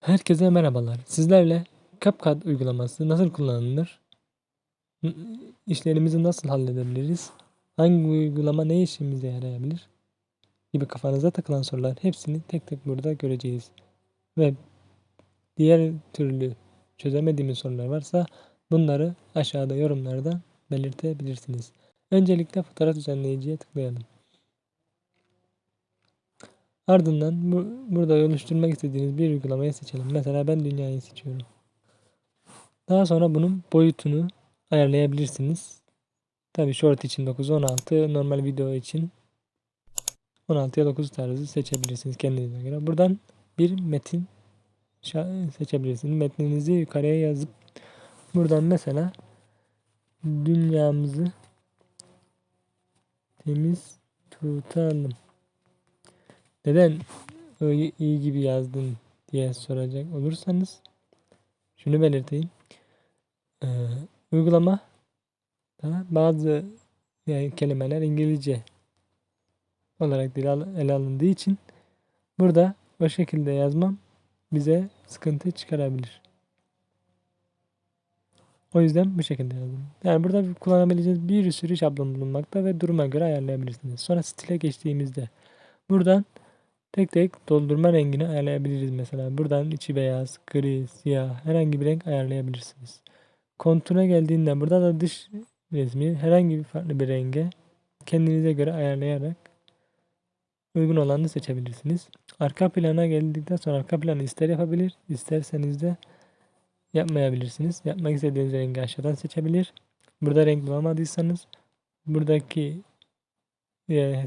Herkese merhabalar. Sizlerle CapCut uygulaması nasıl kullanılır? İşlerimizi nasıl halledebiliriz? Hangi uygulama ne işimize yarayabilir? Gibi kafanıza takılan sorular hepsini tek tek burada göreceğiz. Ve diğer türlü çözemediğimiz sorular varsa bunları aşağıda yorumlarda belirtebilirsiniz. Öncelikle fotoğraf düzenleyiciye tıklayalım. Ardından bu, burada oluşturmak istediğiniz bir uygulamayı seçelim. Mesela ben dünyayı seçiyorum. Daha sonra bunun boyutunu ayarlayabilirsiniz. Tabi short için 9-16, normal video için 16 ya 9 tarzı seçebilirsiniz kendinize göre. Buradan bir metin seçebilirsiniz. Metninizi yukarıya yazıp buradan mesela dünyamızı temiz tutalım. Neden iyi gibi yazdın diye soracak olursanız şunu belirteyim. Ee, uygulama bazı yani kelimeler İngilizce olarak ele alındığı için burada o şekilde yazmam bize sıkıntı çıkarabilir. O yüzden bu şekilde yazdım. Yani burada kullanabileceğiniz bir sürü şablon bulunmakta ve duruma göre ayarlayabilirsiniz. Sonra stile geçtiğimizde buradan Tek tek doldurma rengini ayarlayabiliriz mesela. Buradan içi beyaz, gri, siyah herhangi bir renk ayarlayabilirsiniz. Kontura geldiğinde burada da dış resmi herhangi bir farklı bir renge kendinize göre ayarlayarak uygun olanı seçebilirsiniz. Arka plana geldikten sonra arka planı ister yapabilir, isterseniz de yapmayabilirsiniz. Yapmak istediğiniz rengi aşağıdan seçebilir. Burada renk bulamadıysanız buradaki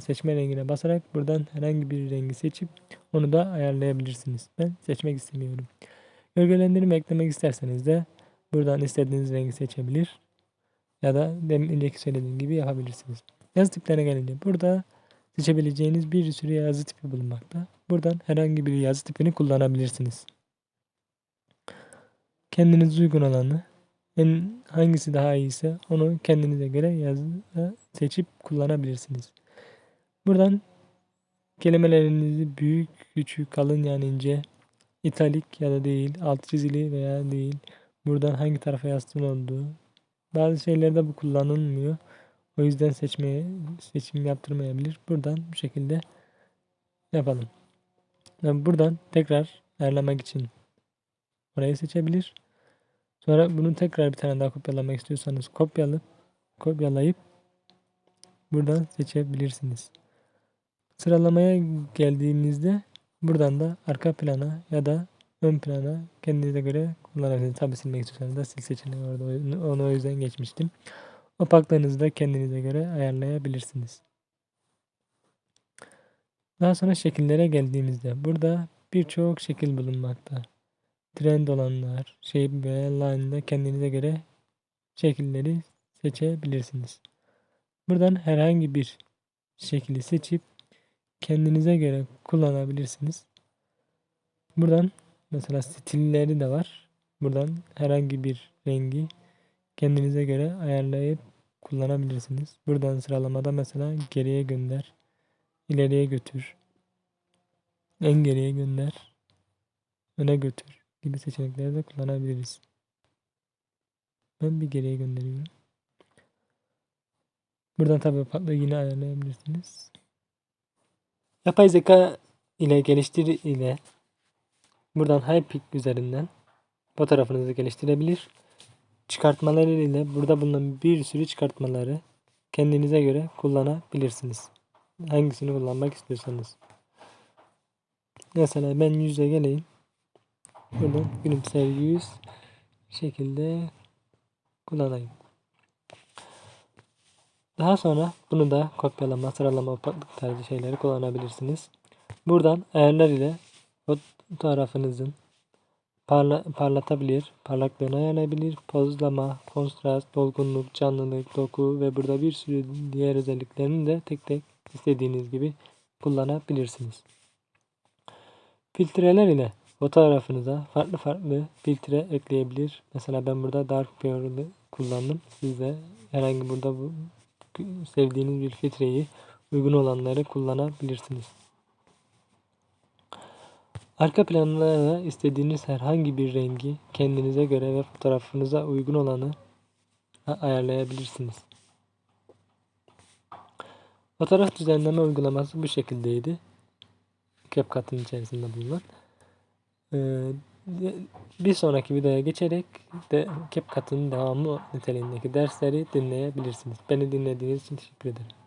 seçme rengine basarak buradan herhangi bir rengi seçip onu da ayarlayabilirsiniz. Ben seçmek istemiyorum. Gölgelendirme eklemek isterseniz de buradan istediğiniz rengi seçebilir. Ya da demin önceki söylediğim gibi yapabilirsiniz. Yazı tiplerine gelince burada seçebileceğiniz bir sürü yazı tipi bulunmakta. Buradan herhangi bir yazı tipini kullanabilirsiniz. Kendiniz uygun olanı en hangisi daha iyiyse onu kendinize göre yazı seçip kullanabilirsiniz. Buradan kelimelerinizi büyük, küçük, kalın yani ince, italik ya da değil, alt çizili veya değil. Buradan hangi tarafa yazdığın olduğu. Bazı şeylerde bu kullanılmıyor. O yüzden seçmeye, seçim yaptırmayabilir. Buradan bu şekilde yapalım. Yani buradan tekrar ayarlamak için orayı seçebilir. Sonra bunu tekrar bir tane daha kopyalamak istiyorsanız kopyalayıp kopyalayıp buradan seçebilirsiniz. Sıralamaya geldiğimizde buradan da arka plana ya da ön plana kendinize göre kullanabilirsiniz. Tabi silmek istiyorsanız da sil seçeneği orada. Onu o yüzden geçmiştim. Opaklığınızı da kendinize göre ayarlayabilirsiniz. Daha sonra şekillere geldiğimizde burada birçok şekil bulunmakta. Trend olanlar, shape ve line'da kendinize göre şekilleri seçebilirsiniz. Buradan herhangi bir şekli seçip kendinize göre kullanabilirsiniz. Buradan mesela stilleri de var. Buradan herhangi bir rengi kendinize göre ayarlayıp kullanabilirsiniz. Buradan sıralamada mesela geriye gönder, ileriye götür, en geriye gönder, öne götür gibi seçenekleri de kullanabiliriz. Ben bir geriye gönderiyorum. Buradan tabi farklı yine ayarlayabilirsiniz. Yapay zeka ile geliştir ile buradan Hypepick üzerinden fotoğrafınızı geliştirebilir. Çıkartmaları ile burada bulunan bir sürü çıkartmaları kendinize göre kullanabilirsiniz. Hangisini kullanmak istiyorsanız. Mesela ben yüze geleyim. Buradan gülümser yüz şekilde kullanayım. Daha sonra bunu da kopyalama, sıralama, tarzı şeyleri kullanabilirsiniz. Buradan ayarlar ile fotoğrafınızın parla, parlatabilir, parlaklığını ayarlayabilir, pozlama, kontrast, dolgunluk, canlılık, doku ve burada bir sürü diğer özelliklerini de tek tek istediğiniz gibi kullanabilirsiniz. Filtreler ile fotoğrafınıza farklı farklı filtre ekleyebilir. Mesela ben burada Dark Pure kullandım. Siz de herhangi burada bu sevdiğiniz bir filtreyi uygun olanları kullanabilirsiniz. Arka planlara istediğiniz herhangi bir rengi kendinize göre ve fotoğrafınıza uygun olanı ayarlayabilirsiniz. Fotoğraf düzenleme uygulaması bu şekildeydi. CapCut'ın içerisinde bulunan. Ee, bir sonraki videoya geçerek de CapCut'ın devamı niteliğindeki dersleri dinleyebilirsiniz. Beni dinlediğiniz için teşekkür ederim.